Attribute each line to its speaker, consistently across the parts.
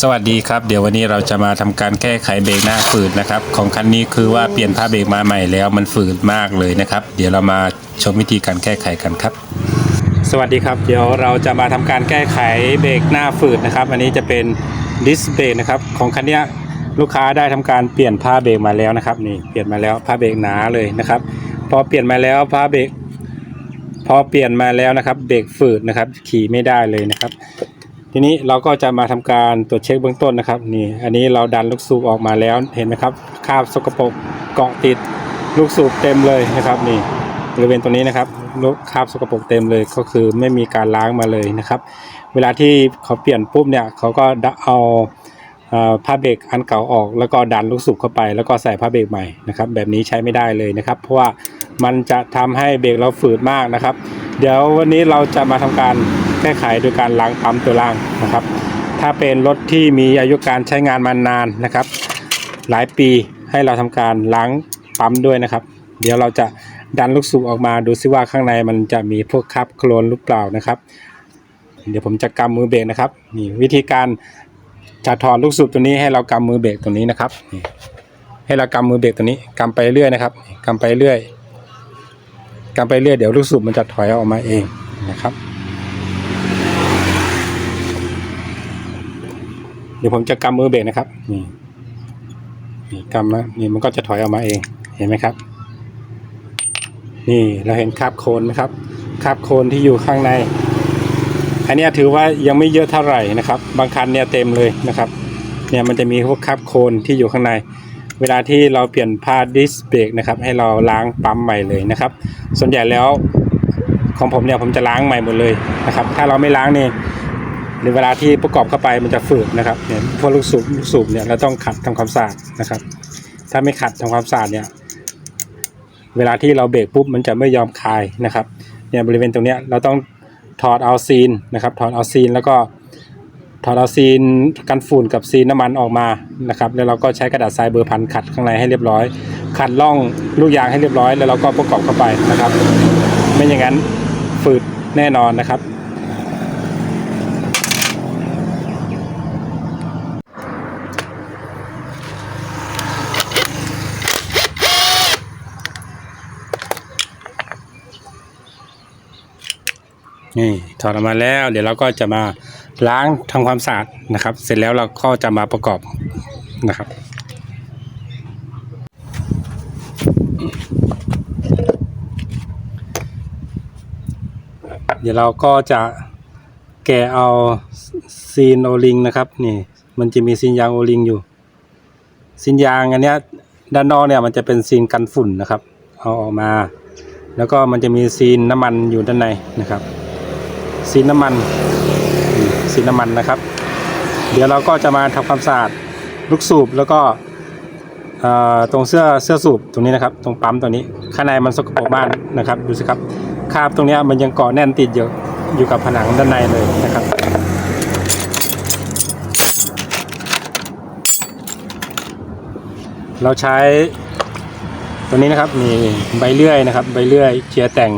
Speaker 1: สวัสดีครับ เดี๋ยววันนี้เราจะมาทำการแก้ไขเบรกหน้าฝืดนะครับ ของคันนี้คือว่าเปลี่ยนผ้าเบรกมาใหม่แล้วมันฝืดมากเลยนะครับ เดี๋ยวเรามาชมวิธีการแก้ไขกันครับ สวัสดีครับ เดี๋ยวเราจะมาทำการแก้ไขเบรกหน้าฝืดนะครับ อันนี้จะเป็นดิสเบรกนะครับของคันนี้ลูกค้าได้ทำการเปลี่ยนผ้าเบรกมาแล้วนะครับนี่เปลี่ยนมาแล้วผ้าเบรกหนาเลยนะครับ พอเปลี่ยนมาแล้วผ้าเบรกพอเปลี่ยนมาแล้วนะครับ เบรกฝืดนะครับ ขี่ไม่ได้เลยนะครับ ทีนี้เราก็จะมาทำการตรวจเช็คเบื้องต้นนะครับนี่อันนี้เราดันลูกสูบออกมาแล้วเห็นไหมครับคราบสกปรกเกาะติดลูกสูบเต็มเลยนะครับนี่บริเวณตรงนี้นะครับลูกคราบสกปรกเต็มเลยก็คือไม่มีการล้างมาเลยนะครับ เวลาที่เขาเปลี่ยนปุ๊บเนี่ยเขาก็เอาผ้าเบรกอันเก่าออก แล้วก็ดันลูกสูบเข้าไป แล้วก็ใส่ผ้าเบรกใหม่นะครับแบบนี้ใช้ไม่ได้เลยนะครับเพราะว่ามันจะทำให้เบรกเราฝืดมากนะครับ เดี๋ยววันนี้เราจะมาทำการ ก้ไขโดยการล้างปั๊มตัวล่างนะครับ ถ้าเป็นรถที่มีอายุการใช้งานมานานนะครับ หลายปีให้เราทำการล้างปั๊มด้วยนะครับ เดี๋ยวเราจะดันลูกสูบออกมาดูซิว่าข้างในมันจะมีพวกคราบโคลนหรือเปล่านะครับ เดี๋ยวผมจะกำมือเบรกนะครับนี่วิธีการจะถอดลูกสูบตัวนี้ให้เรากำมือเบรกตัวนี้นะครับให้เรากำมือเบรกตัวนี้กำไปเรื่อยนะครับกำไปเรื่อยกำไปเรื่อยเดี๋ยวลูกสูบมันจะถอยออกมาเองนะครับ ดี๋ยวผมจะกำมือเบรกนะครับ นี่นี่กำแล้วนี่มันก็จะถอยออกมาเอง เห็นไหมครับ นี่เราเห็นคราบโคลนไหมครับคราบโคลนที่อยู่ข้างใน อันนี้ถือว่ายังไม่เยอะเท่าไหร่นะครับ บางคันเนี่ยเต็มเลยนะครับ เนี่ยมันจะมีพวกคราบโคลนที่อยู่ข้างใน เวลาที่เราเปลี่ยนผ้าดิสเบรกนะครับ ให้เราล้างปั๊มใหม่เลยนะครับ ส่วนใหญ่แล้วของผมเนี่ยผมจะล้างใหม่หมดเลยนะครับ ถ้าเราไม่ล้างเนี่ย ในเวลาที่ประกอบเข้าไปมันจะฝืดนะครับเนี่ยพวกลูกสูบลูกสูบเนี่ยเราต้องขัดทำความสะอาดนะครับ ถ้าไม่ขัดทำความสะอาดเนี่ยเวลาที่เราเบรกปุ๊บมันจะไม่ยอมคลายนะครับเนี่ยบริเวณตรงเนี้ยเราต้องถอดเอาซีนนะครับ ถอดเอาซีนแล้วก็ถอดเอาซีนกันฝุ่นกับซีนน้ำมันออกมานะครับ แล้วเราก็ใช้กระดาษทรายเบอร์พันขัดข้างในให้เรียบร้อย ขัดล่องลูกยางให้เรียบร้อย แล้วเราก็ประกอบเข้าไปนะครับ ไม่อย่างนั้นฝืดแน่นอนนะครับ นี่ถอดออกมาแล้ว เดี๋ยวเราก็จะมาล้างทำความสะอาดนะครับ เสร็จแล้วเราก็จะมาประกอบนะครับเดี๋ยวเราก็จะแกะเอาซีนโอลิงนะครับนี่มันจะมีซีนยางโอลิงอยู่ซีนยางอันเนี้ยด้านนอกเนี่ยมันจะเป็นซีนกันฝุ่นนะครับ เอาออกมา แล้วก็มันจะมีซีนน้ำมันอยู่ด้านในนะครับ ซีน้ำมันอืมซีน้ำมันนะครับ เดี๋ยวเราก็จะมาทำความสะอาดลูกสูบแล้วก็ตรงเสื้อเสื้อสูบตรงนี้นะครับ ตรงปั๊มตัวนี้ ข้างในมันสกปรกมากนะครับดูสิครับคราบตรงนี้มันยังเกาะแน่นติดอยู่อยู่กับผนังด้านในเลยนะครับเราใช้ตัวนี้นะครับนี่ใบเลื่อยนะครับ ใบเลื่อยเจียแต่ง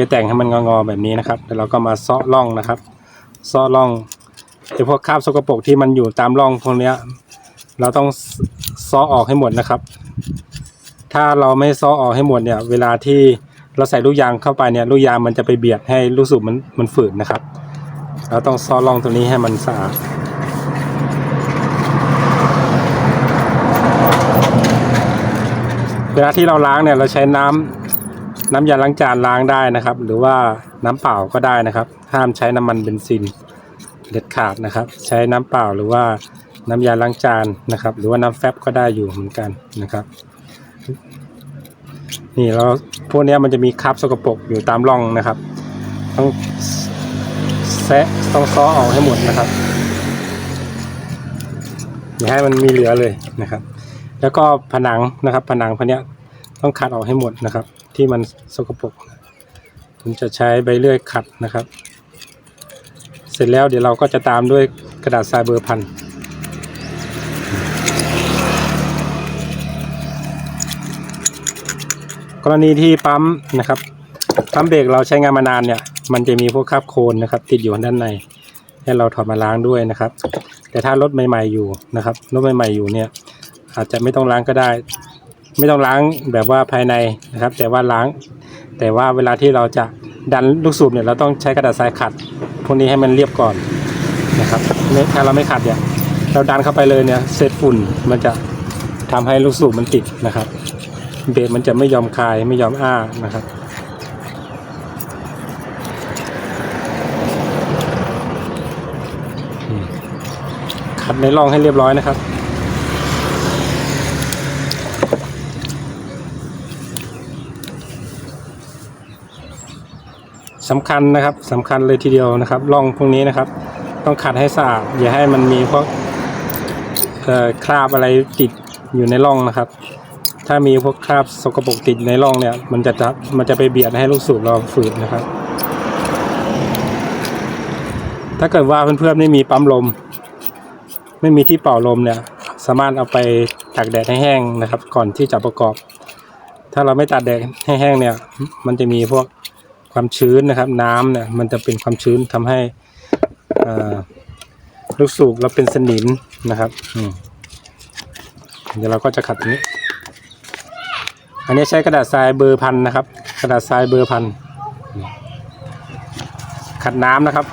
Speaker 1: จียแต่งให้มันงอๆแบบนี้นะครับแล้วเราก็มาซาะร่องนะครับซาะร่องไอ้พวกคราบสกปรกที่มันอยู่ตามร่องพวกเนี้ย เราต้องซาะออกให้หมดนะครับ ถ้าเราไม่ซาะออกให้หมดเนี่ย เวลาที่เราใส่ลูกยางเข้าไปเนี่ยลูกยางมันจะไปเบียดให้ลูกสูบมันมันฝืดนะครับ เราต้องซาะร่องตรงนี้ให้มันสะอาดเวลาที่เราล้างเนี่ยเราใช้น้ำ น้ำยาล้างจานล้างได้นะครับ หรือว่าน้ำเปล่าก็ได้นะครับ ห้ามใช้น้ำมันเบนซินเด็ดขาดนะครับ ใช้น้ำเปล่าหรือว่าน้ำยาล้างจานนะครับ หรือว่าน้ำแฟบก็ได้อยู่เหมือนกันนะครับ นี่เราพวกนี้มันจะมีคราบสกปรกอยู่ตามร่องนะครับ ต้องแซะต้องซ้อออกให้หมดนะครับอย่าให้มันมีเหลือเลยนะครับ แล้วก็ผนังนะครับ ผนังพวกนี้ต้องขัดออกให้หมดนะครับ ที่มันสกปรกผมจะใช้ใบเลื่อยขัดนะครับ เสร็จแล้วเดี๋ยวเราก็จะตามด้วยกระดาษทรายเบอร์พันกรณีที่ปั๊มนะครับปั๊มเบรกเราใช้งานมานานเนี่ย มันจะมีพวกคราบโคลนนะครับ ติดอยู่ด้านในให้เราถอดมาล้างด้วยนะครับ แต่ถ้ารถใหม่ๆอยู่นะครับรถใหม่ๆอยู่เนี่ย อาจจะไม่ต้องล้างก็ได้ ไม่ต้องล้างแบบว่าภายในนะครับ แต่ว่าล้าง แต่ว่าเวลาที่เราจะดันลูกสูบเนี่ยเราต้องใช้กระดาษทรายขัด พวกนี้ให้มันเรียบก่อนนะครับถ้าเราไม่ขัดเนี่ยเราดันเข้าไปเลยเนี่ยเศษฝุ่นมันจะทำให้ลูกสูบมันติดนะครับ เบรกมันจะไม่ยอมคลายไม่ยอมอ้านะครับขัดในร่องให้เรียบร้อยนะครับ สำคัญนะครับสำคัญเลยทีเดียวนะครับร่องพวกนี้นะครับ ต้องขัดให้สะอาดอย่าให้มันมีพวกคราบอะไรติดอยู่ในร่องนะครับ ถ้ามีพวกคราบสกปรกติดในร่องเนี่ย มันจะจะมันจะไปเบียดให้ลูกสูบเราฝืดนะครับ ถ้าเกิดว่าเพื่อนๆไม่มีปั๊มลม ไม่มีที่เป่าลมเนี่ย สามารถเอาไปตากแดดให้แห้งนะครับ ก่อนที่จะประกอบ ถ้าเราไม่ตากแดดให้แห้งเนี่ย มันจะมีพวก ความชื้นนะครับ น้ำเนี่ยมันจะเป็นความชื้นทำให้ลูกสูบเราเป็นสนิมนะครับอืมเดี๋ยวเราก็จะขัดนี้ อันนี้ใช้กระดาษทรายเบอร์พันนะครับ กระดาษทรายเบอร์พันขัดน้ำนะครับ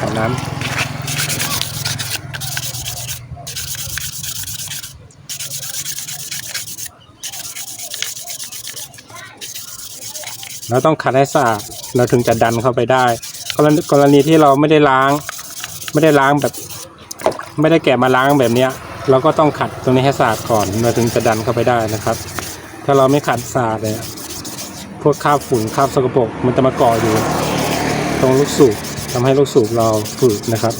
Speaker 1: ขัดน้ำเราต้องขัดให้สะอาด เราถึงจะดันเข้าไปได้ กรณีกรณีที่เราไม่ได้ล้าง ไม่ได้ล้างแบบ ไม่ได้แกะมาล้างแบบเนี้ย เราก็ต้องขัดตรงนี้ให้สะอาดก่อนเราถึงจะดันเข้าไปได้นะครับ ถ้าเราไม่ขัดสะอาดเนี่ยพวกคราบฝุ่นคราบสกปรกมันจะมาเกาะอยู่ ตรงลูกสูบทำให้ลูกสูบเราฝืดนะครับ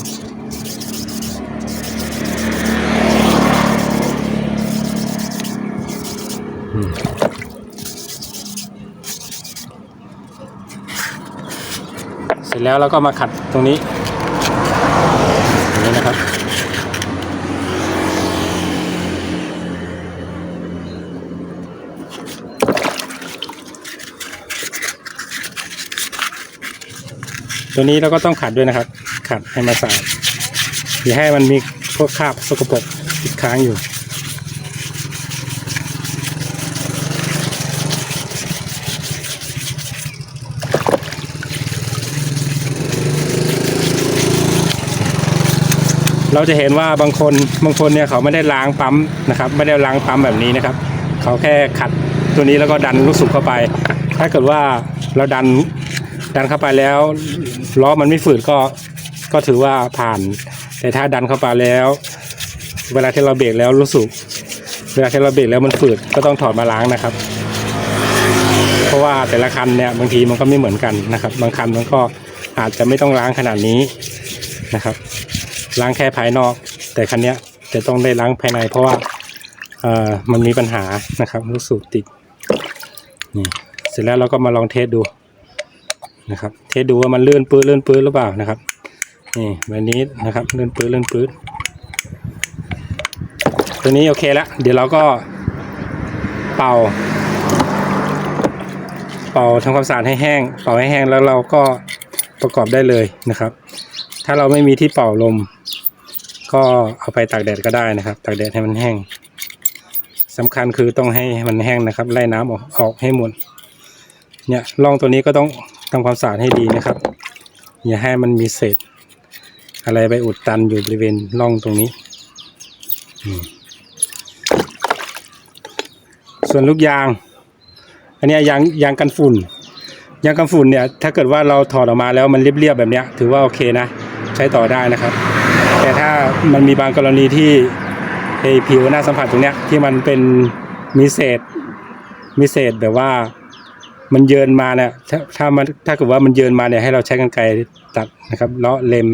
Speaker 1: เสร็จ แล้วเราก็มาขัดตรงนี้อย่างนี้นะครับ ตัวนี้เราก็ต้องขัดด้วยนะครับ ขัดให้มาสะอาดอย่าให้มันมีพวกคราบสกปรกติดค้างอยู่ เราจะเห็นว่าบางคนบางคนเนี่ยเขาไม่ได้ล้างปั๊มนะครับ ไม่ได้ล้างปั๊มแบบนี้นะครับ เขาแค่ขัดตัวนี้แล้วก็ดันลูกสูบเข้าไป ถ้าเกิดว่าเราดันดันเข้าไปแล้วล้อมันไม่ฝืดก็ก็ถือว่าผ่าน แต่ถ้าดันเข้าไปแล้ว เวลาที่เราเบรกแล้วรู้สึกเวลาที่เราเบรกแล้วมันฝืดก็ต้องถอดมาล้างนะครับ เพราะว่าแต่ละคันเนี่ยบางทีมันก็ไม่เหมือนกันนะครับ บางคันมันก็อาจจะไม่ต้องล้างขนาดนี้นะครับ ล้างแค่ภายนอก แต่คันนี้จะต้องได้ล้างภายใน เพราะว่ามันมีปัญหานะครับลูกสูบติดนี่เสร็จแล้วเราก็มาลองเทสดูนะครับ เทสดูว่ามันเลื่อนปื้ดเลื่อนปื้ดหรือเปล่านะครับนี่แบบนี้นะครับเลื่อนปื้ดเลื่อนปื้ดตัวนี้โอเคแล้วเดี๋ยวเราก็เป่า เป่าทำความสะอาดให้แห้ง เป่าให้แห้งแล้วเราก็ประกอบได้เลยนะครับ ถ้าเราไม่มีที่เป่าลม ก็เอาไปตากแดดก็ได้นะครับ ตากแดดให้มันแห้งสำคัญคือต้องให้มันแห้งนะครับ ไล่น้ำออกออกให้หมดเนี่ยร่องตัวนี้ก็ต้องทำความสะอาดให้ดีนะครับ อย่าให้มันมีเศษ อะไรไปอุดตันอยู่บริเวณร่องตรงนี้ ส่วนลูกยาง อันนี้ยยางยางกันฝุ่นยางกันฝุ่นเนี่ยถ้าเกิดว่าเราถอดออกมาแล้วมันเรียบๆแบบเนี้ยถือว่าโอเคนะ ใช้ต่อได้นะครับ แต่ถ้ามันมีบางกรณีที่ไอผิวหน้าสัมผัสตรงเนี้ยที่มันเป็นมีเศษมีเศษแบบว่ามันเยินมาเนี่ยถ้าถ้ามันถ้าเกิดว่ามันเยินมาเนี่ยให้เราใช้กรรไกรตัดนะครับเลาะเล็ม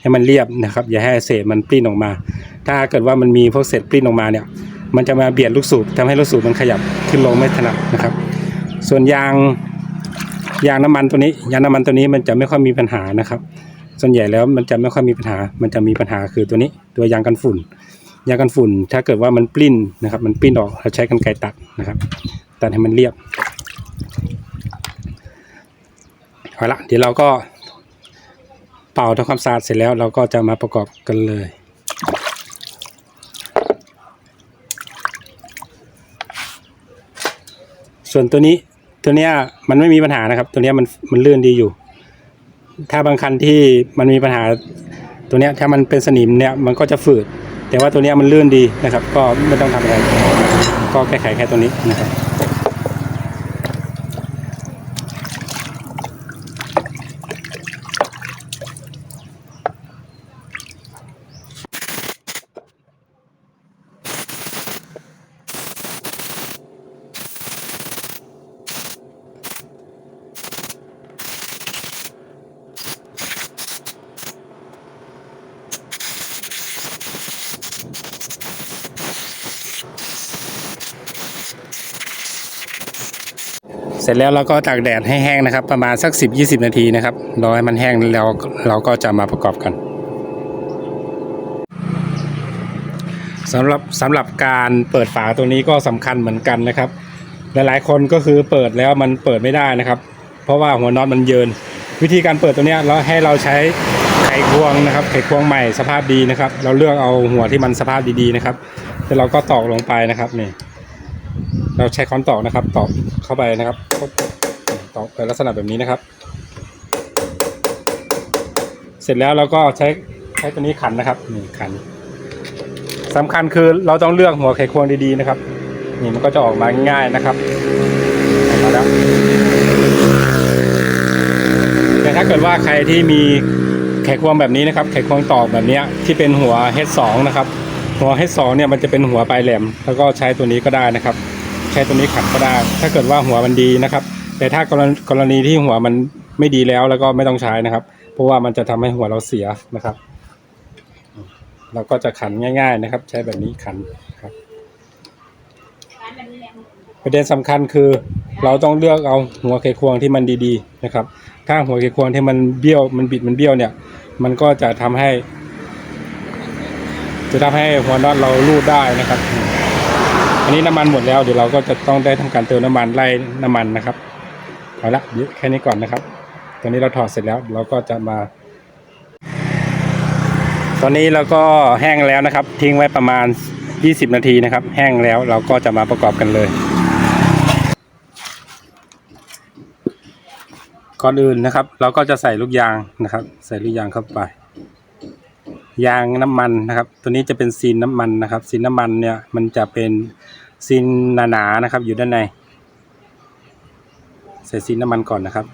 Speaker 1: ให้มันเรียบนะครับ อย่าให้เศษมันปลิ้นออกมา ถ้าเกิดว่ามันมีพวกเศษปลิ้นออกมาเนี่ย มันจะมาเบียดลูกสูบทำให้ลูกสูบมันขยับขึ้นลงไม่ถนัดนะครับ ส่วนยางยางน้ำมันตัวนี้ยางน้ำมันตัวนี้มันจะไม่ค่อยมีปัญหานะครับ ส่วนใหญ่แล้วมันจะไม่ค่อยมีปัญหา มันจะมีปัญหาคือตัวนี้ตัวยางกันฝุ่น ยางกันฝุ่น ถ้าเกิดว่ามันปลิ้นนะครับ มันปลิ้นออกเราใช้กรรไกรตัดนะครับ ตัดให้มันเรียบเอาละเดี๋ยวเราก็เป่าทำความสะอาดเสร็จแล้วเราก็จะมาประกอบกันเลยส่วนตัวนี้ตัวเนี้ยมันไม่มีปัญหานะครับ ตัวเนี้ยมันมันเลื่อนดีอยู่ ถ้าบางคันที่มันมีปัญหาตัวเนี้ยถ้ามันเป็นสนิมเนี่ยมันก็จะฝืด แต่ว่าตัวเนี้ยมันลื่นดีนะครับ ก็ไม่ต้องทำอะไร ก็แก้ไขแค่ตัวนี้นะครับ เสร็จแล้วเราก็ตากแดดให้แห้งนะครับ ประมาณสัก 10-20 นาทีนะครับรอให้มันแห้งแล้วเราก็จะมาประกอบกันสำหรับสำหรับการเปิดฝาตัวนี้ก็สำคัญเหมือนกันนะครับ หลายๆ คนก็คือเปิดแล้วมันเปิดไม่ได้นะครับ เพราะว่าหัวน็อตมันเยิน วิธีการเปิดตัวเนี้ยเราให้เราใช้ไขควงนะครับ ไขควงใหม่สภาพดีนะครับ เราเลือกเอาหัวที่มันสภาพดีๆนะครับแล้วเราก็ตอกลงไปนะครับนี่ เราใช้ค้อนตอกนะครับ ตอกเข้าไปนะครับตอกไปลักษณะแบบนี้นะครับ เสร็จแล้วเราก็ใช้ใช้ตัวนี้ขันนะครับนี่ขันสำคัญคือเราต้องเลือกหัวไขควงดีๆนะครับ นี่มันก็จะออกมาง่ายนะครับออกมาแล้วแต่ถ้าเกิดว่าใครที่มีไขควงแบบนี้นะครับ ไขควงตอกแบบนี้ที่เป็นหัว H2 นะครับ หัว H2 เนี่ยมันจะเป็นหัวปลายแหลม แล้วก็ใช้ตัวนี้ก็ได้นะครับ ใช้ตัวนี้ขัดก็ได้ ถ้าเกิดว่าหัวมันดีนะครับ แต่ถ้ากรณีกรณีที่หัวมันไม่ดีแล้วแล้วก็ไม่ต้องใช้นะครับ เพราะว่ามันจะทำให้หัวเราเสียนะครับ เราก็จะขันง่าย ๆ นะครับ ใช้แบบนี้ขันครับประเด็นสำคัญคือเราต้องเลือกเอาหัวไขควงที่มันดีๆนะครับ ถ้าหัวไขควงที่มันเบี้ยวมันบิดมันเบี้ยวเนี่ย มันก็จะทำให้ จะทำให้หัวน็อตเรารูดได้นะครับ อันนี้น้ำมันหมดแล้วเดี๋ยวเราก็จะต้องได้ทำการเติมน้ำมันไล่น้ำมันนะครับเอาละเดี๋ยวแค่นี้ก่อนนะครับ ตอนนี้เราถอดเสร็จแล้วเราก็จะมา ตอนนี้เราก็แห้งแล้วนะครับ ทิ้งไว้ประมาณ 20 นาทีนะครับ แห้งแล้วเราก็จะมาประกอบกันเลยก่อนอื่นนะครับ เราก็จะใส่ลูกยางนะครับ ใส่ลูกยางเข้าไป ยางน้ำมันนะครับ ตัวนี้จะเป็นซีนน้ำมันนะครับซีนน้ำมันเนี่ยมันจะเป็นซีนหนาๆนะครับ อยู่ด้านใน ใส่ซีนน้ำมันก่อนนะครับ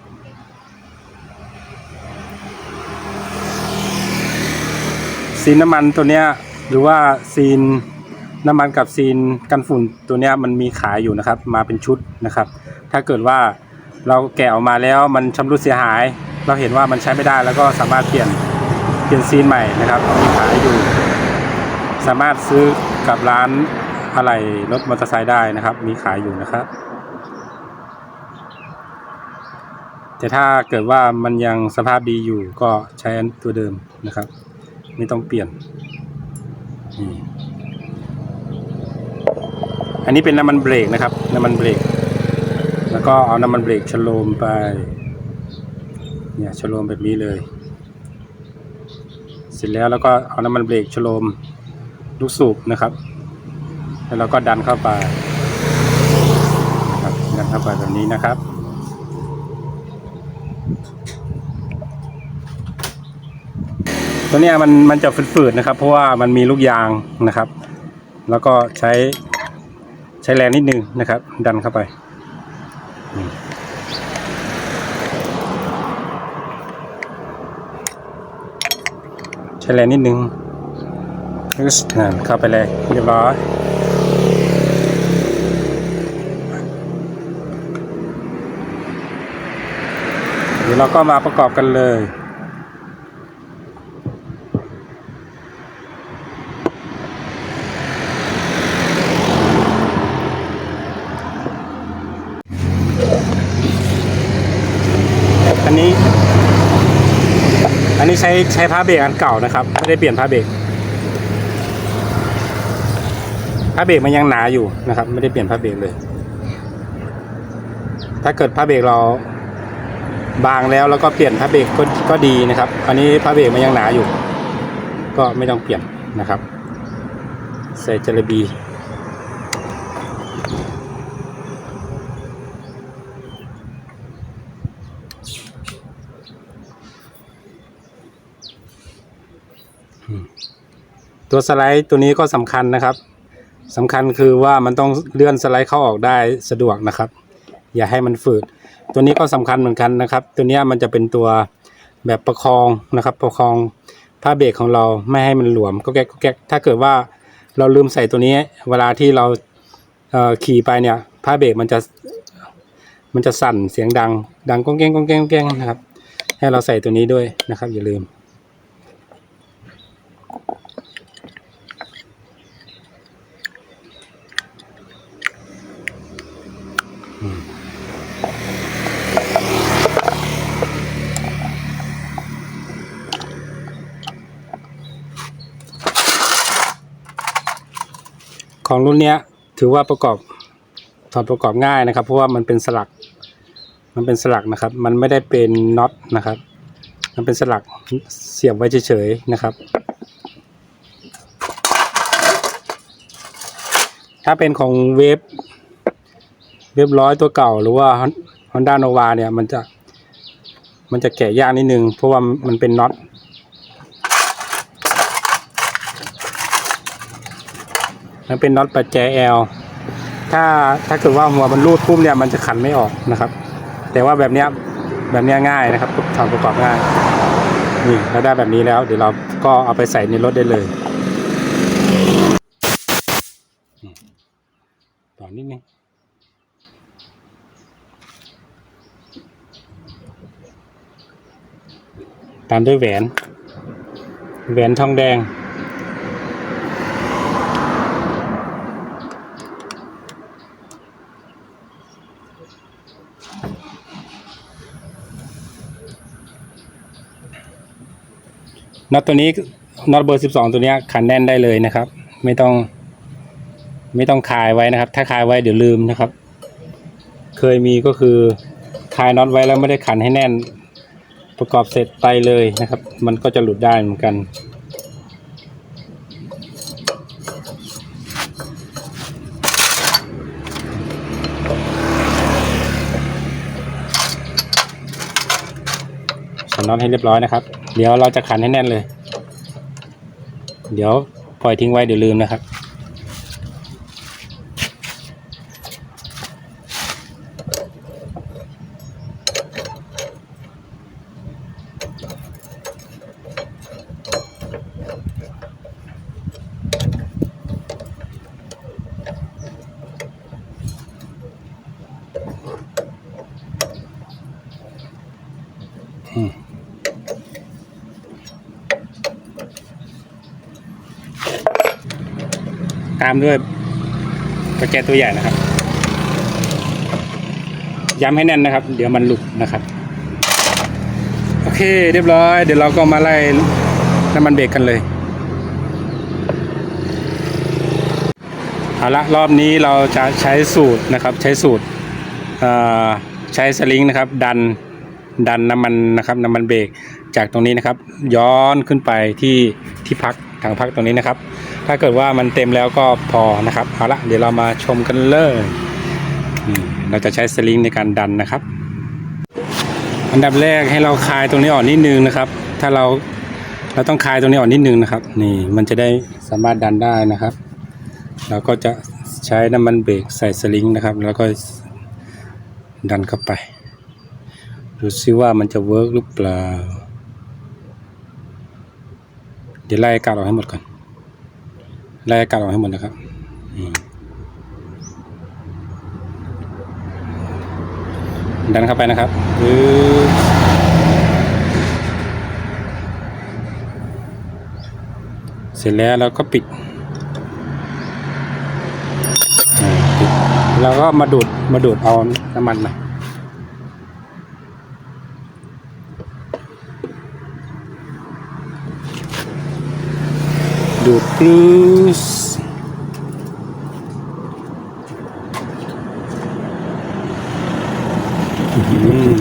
Speaker 1: ซีนน้ำมันตัวเนี้ยหรือว่าซีนน้ำมันกับซีนกันฝุ่นตัวเนี้ยมันมีขายอยู่นะครับ มาเป็นชุดนะครับ ถ้าเกิดว่าเราแกะออกมาแล้วมันชำรุดเสียหาย เราเห็นว่ามันใช้ไม่ได้แล้วก็สามารถเปลี่ยน เปลี่ยนซีนใหม่นะครับมีขายอยู่ สามารถซื้อกับร้านอะไหล่รถมอเตอร์ไซค์ได้นะครับ มีขายอยู่นะครับ แต่ถ้าเกิดว่ามันยังสภาพดีอยู่ก็ใช้ตัวเดิมนะครับ ไม่ต้องเปลี่ยนอันนี้เป็นน้ำมันเบรกนะครับ น้ำมันเบรก แล้วก็เอาน้ำมันเบรกชโลมไป เนี่ยชโลมแบบนี้เลย เสร็จแล้วแล้วก็เอาน้ำมันเบรกชโลมลูกสูบนะครับ แล้วเราก็ดันเข้าไปนะครับดันเข้าไปแบบนี้นะครับ ตัวนี้มันมันจะฝืดๆนะครับ เพราะว่ามันมีลูกยางนะครับ แล้วก็ใช้ใช้แรงนิดนึงนะครับ ดันเข้าไปอืมใช้แรงนิดนึงอึ๊สนั่นเข้าไปเลยเรียบร้อยเดี๋ยวเราก็มาประกอบกันเลย อันนี้ อันนี้ ใช้ใช้ผ้าเบรกอันเก่านะครับ ไม่ได้เปลี่ยนผ้าเบรกผ้าเบรกมันยังหนาอยู่นะครับ ไม่ได้เปลี่ยนผ้าเบรกเลย ถ้าเกิดผ้าเบรกเราบางแล้วแล้วก็เปลี่ยนผ้าเบรกก็ก็ดีนะครับ อันนี้ผ้าเบรกมันยังหนาอยู่ ก็ไม่ต้องเปลี่ยนนะครับ ใส่จระบี ตัวสไลด์ตัวนี้ก็สำคัญนะครับสำคัญคือว่ามันต้องเลื่อนสไลด์เข้าออกได้สะดวกนะครับ อย่าให้มันฝืด ตัวนี้ก็สำคัญเหมือนกันนะครับ ตัวนี้มันจะเป็นตัวแบบประคองนะครับ ประคองผ้าเบรกของเราไม่ให้มันหลวมก็แก๊กก็แก๊กถ้าเกิดว่าเราลืมใส่ตัวนี้ เวลาที่เราเขี่ไปเนี่ยผ้าเบรกมันจะมันจะสั่นเสียงดัง ดังก้องแก้งก้องแก้งก้องแก้งนะครับ ให้เราใส่ตัวนี้ด้วยนะครับ อย่าลืม ของรุ่นเนี้ยถือว่าประกอบถอดประกอบง่ายนะครับ เพราะว่ามันเป็นสลัก มันเป็นสลักนะครับ มันไม่ได้เป็นน็อตนะครับ มันเป็นสลักเสียบไว้เฉยๆนะครับ ถ้าเป็นของเวฟเวฟร้อยตัวเก่าหรือว่า Honda Nova เนี่ยมันจะ มันจะแกะยากนิดนึงเพราะว่ามันเป็นน็อต มันเป็นน็อตปัจแจ L ถ้าถ้าเกิดว่าหัวมันรูดปุ๊บเนี่ยมันจะขันไม่ออกนะครับ แต่ว่าแบบเนี้ยแบบเนี้ยง่ายนะครับถอดประกอบง่ายนี่เราได้แบบนี้แล้ว เดี๋ยวเราก็เอาไปใส่ในรถได้เลยต่อนิดนึงตามด้วยแหวน แหวนทองแดง น็อตตัวนี้น็อตเบอร์สิบสองตัวนี้ขันแน่นได้เลยนะครับ ไม่ต้อง ไม่ต้องคายไว้นะครับ ถ้าคายไว้เดี๋ยวลืมนะครับ เคยมีก็คือคายน็อตไว้แล้วไม่ได้ขันให้แน่น ประกอบเสร็จไปเลยนะครับ มันก็จะหลุดได้เหมือนกัน น็อตให้เรียบร้อยนะครับ เดี๋ยวเราจะขันให้แน่นเลย เดี๋ยวปล่อยทิ้งไว้เดี๋ยวลืมนะครับ ด้วยตะแกรงตัวใหญ่นะครับ ย้ำให้แน่นนะครับ เดี๋ยวมันหลุดนะครับ โอเคเรียบร้อย เดี๋ยวเราก็มาไล่น้ำมันเบรกกันเลยเอาละรอบนี้เราจะใช้สูตรนะครับ ใช้สูตรใช้สลิงนะครับ ดันดันน้ำมันนะครับน้ำมันเบรกจากตรงนี้นะครับ ย้อนขึ้นไปที่ที่พักถังพักตรงนี้นะครับ ถ้าเกิดว่ามันเต็มแล้วก็พอนะครับเอาละเดี๋ยวเรามาชมกันเลยเราจะใช้สลิงในการดันนะครับ อันดับแรกให้เราคลายตรงนี้ออกนิดนึงนะครับ ถ้าเราเราต้องคลายตรงนี้ออกนิดนึงนะครับ นี่มันจะได้สามารถดันได้นะครับ เราก็จะใช้น้ำมันเบรกใส่สลิงนะครับ แล้วก็ดันเข้าไปดูซิว่ามันจะเวิร์กหรือเปล่า เดี๋ยวไล่กาศออกให้หมดก่อน ไล่อากาศออกให้หมดนะครับดันเข้าไปนะครับเสร็จแล้วเราก็ปิดอ่าปิดแล้วก็มาดูดมาดูดเอาน้ำมันมา ดูดกรูสอื้อหือ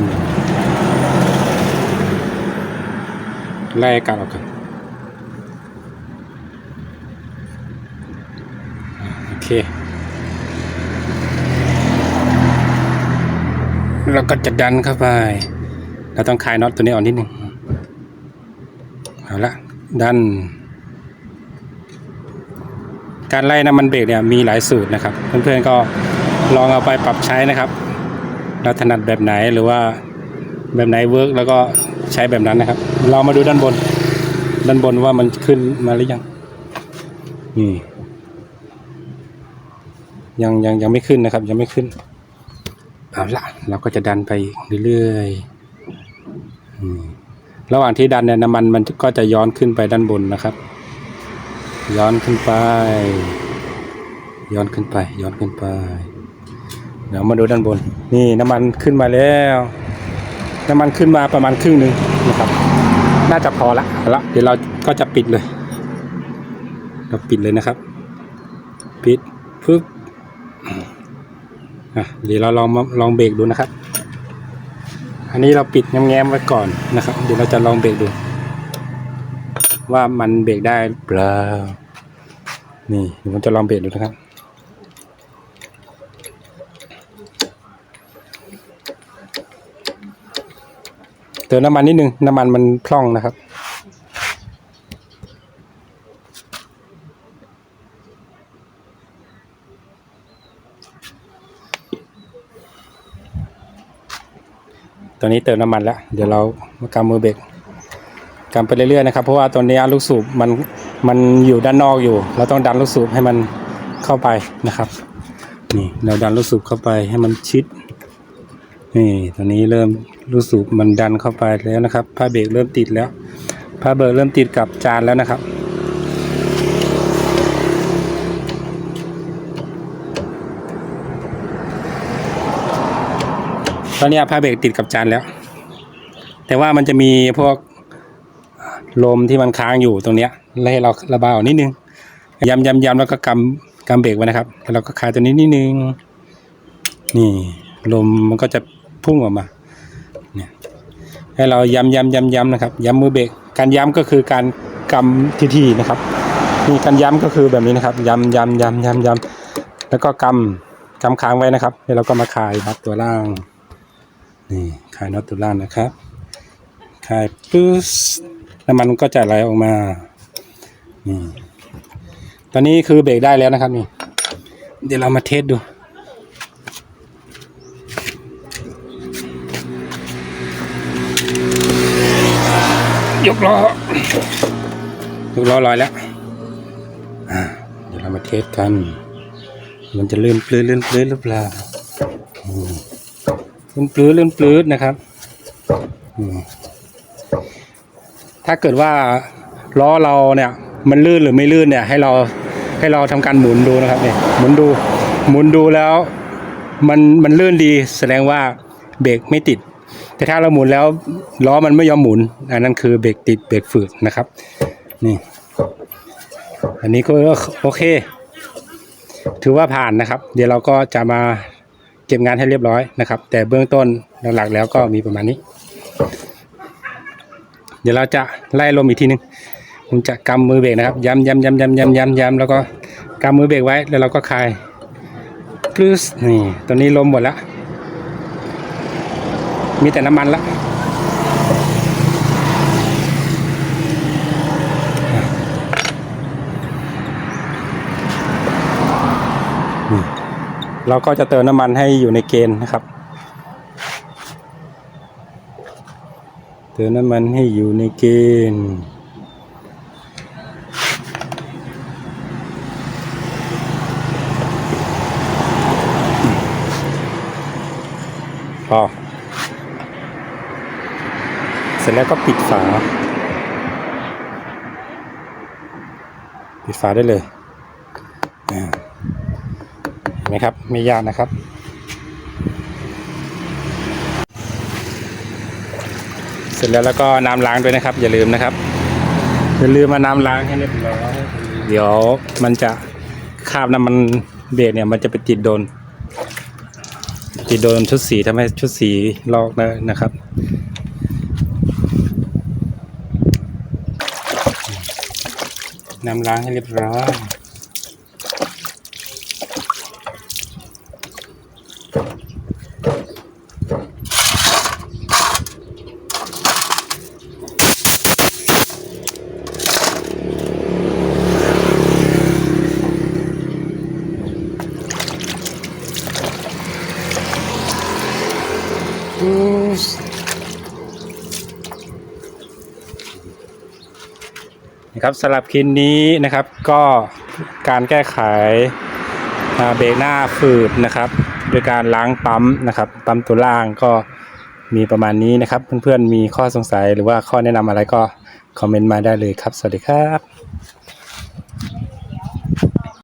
Speaker 1: ไล่กาศออกก่อนโอเค เราก็จะดันเข้าไป เราต้องคลายน็อตตัวนี้ออกนิดนึง เอาละดัน การไล่น้ำมันเบรกเนี่ยมีหลายสูตรนะครับ เพื่อนๆก็ลองเอาไปปรับใช้นะครับเราถนัดแบบไหนหรือว่าแบบไหนเวิร์กแล้วก็ใช้แบบนั้นนะครับ เรามาดูด้านบน ด้านบนว่ามันขึ้นมาหรือยังนี่ยังยังยังไม่ขึ้นนะครับ ยังไม่ขึ้นเอาละเราก็จะดันไปเรื่อยๆระหว่างที่ดันเนี่ยน้ำมันมันก็จะย้อนขึ้นไปด้านบนนะครับ ย้อนขึ้นไป ย้อนขึ้นไป ย้อนขึ้นไป เดี๋ยวมาดูด้านบน นี่น้ำมันขึ้นมาแล้ว น้ำมันขึ้นมาประมาณครึ่งหนึ่งนะครับ น่าจะพอละเอาละเดี๋ยวเราก็จะปิดเลย เราปิดเลยนะครับ ปิดปึ๊บอะเดี๋ยวเราลองลองเบรกดูนะครับ อันนี้เราปิดแง้มๆไว้ก่อนนะครับ เดี๋ยวเราจะลองเบรกดู ว่ามันเบรกได้เปล่า นี่ผมจะลองเบรกดูนะครับ เติมน้ำมันนิดนึง น้ำมันมันพร่องนะครับตอนนี้เติมน้ำมันแล้ว เดี๋ยวเรามากำมือเบรก กำไปเรื่อยๆนะครับ เพราะว่าตัวนี้ลูกสูบมันมันอยู่ด้านนอกอยู่ เราต้องดันลูกสูบให้มันเข้าไปนะครับนี่เราดันลูกสูบเข้าไปให้มันชิดนี่ตอนนี้เริ่มลูกสูบมันดันเข้าไปแล้วนะครับผ้าเบรกเริ่มติดแล้วผ้าเบรกเริ่มติดกับจานแล้วนะครับตอนนี้ผ้าเบรกติดกับจานแล้ว แต่ว่ามันจะมีพวก ลมที่มันค้างอยู่ตรงเนี้ยแล้วให้เราระบายออกนิดนึงย้ำย้ำย้ำแล้วก็กำกำเบรกไว้นะครับแล้วเราก็คลายตัวนี้นิดนึงนี่ลมมันก็จะพุ่งออกมาเนี่ยให้เราย้ำย้ำย้ำย้ำนะครับ ย้ำมือเบรกการย้ำก็คือการกำทีๆนะครับนี่การย้ำก็คือแบบนี้นะครับ ย้ำย้ำย้ำย้ำย้ำแล้วก็กำกำค้างไว้นะครับแล้วเราก็มาคลายน็อตตัวล่างนี่คลายน็อตตัวล่างนะครับคลายปุ๊บ น้ำมันก็จะไหลออกมานี่ตอนนี้คือเบรกได้แล้วนะครับนี่ เดี๋ยวเรามาเทสดู ยกล้อยกล้อลอยแล้วเดี๋ยวเรามาเทสกัน มันจะเลื่อนปลื้ดลื่อนปลื้ดหรือเปล่าอืมลื่นปลื้ดลื่นปลื้ดนะครับอืม ถ้าเกิดว่าล้อเราเนี่ยมันลื่นหรือไม่ลื่นเนี่ยให้เราให้เราทำการหมุนดูนะครับเนี่ยหมุนดูหมุนดูแล้วมันมันลื่นดีแสดงว่าเบรกไม่ติด แต่ถ้าเราหมุนแล้วล้อมันไม่ยอมหมุนอันนั้นคือเบรกติดเบรกฝืดนะครับนี่อันนี้ก็โอเค ถือว่าผ่านนะครับ เดี๋ยวเราก็จะมาเก็บงานให้เรียบร้อยนะครับ แต่เบื้องต้นหลักๆแล้วก็มีประมาณนี้ เดี๋ยวเราจะไล่ลมอีกทีนึงผมจะกำมือเบรกนะครับ ย้ำย้ำย้ำย้ำย้ำย้ำย้ำแล้วก็กำมือเบรกไว้แล้วเราก็คลายปลื้สนี่ตอนนี้ลมหมดแล้วมีแต่น้ำมันละนี่เราก็จะเติมน้ำมันให้อยู่ในเกณฑ์นะครับ ติมน้ำมันให้อยู่ในเกณฑ์พอเสร็จแล้วก็ปิดฝา ปิดฝาได้เลยเห็นไหมครับ ไม่ยากนะครับ เสร็จแล้วแล้วก็น้ำล้างด้วยนะครับ อย่าลืมนะครับ อย่าลืมมาน้ำล้างให้เรียบร้อยเดี๋ยวมันจะคาบน้ำมันเบรกเนี่ยมันจะไปติดโดน ติดโดนชุดสีทำให้ชุดสีลอกได้นะครับน้ำล้างให้เรียบร้อย นะครับสำหรับคลิปนี้นะครับก็การแก้ไขเบรกหน้าฝืดนะครับโดยการล้างปั๊มนะครับปั๊มตัวล่างก็มีประมาณนี้นะครับ เพื่อนๆมีข้อสงสัยหรือว่าข้อแนะนำอะไรก็คอมเมนต์มาได้เลยครับ สวัสดีครับ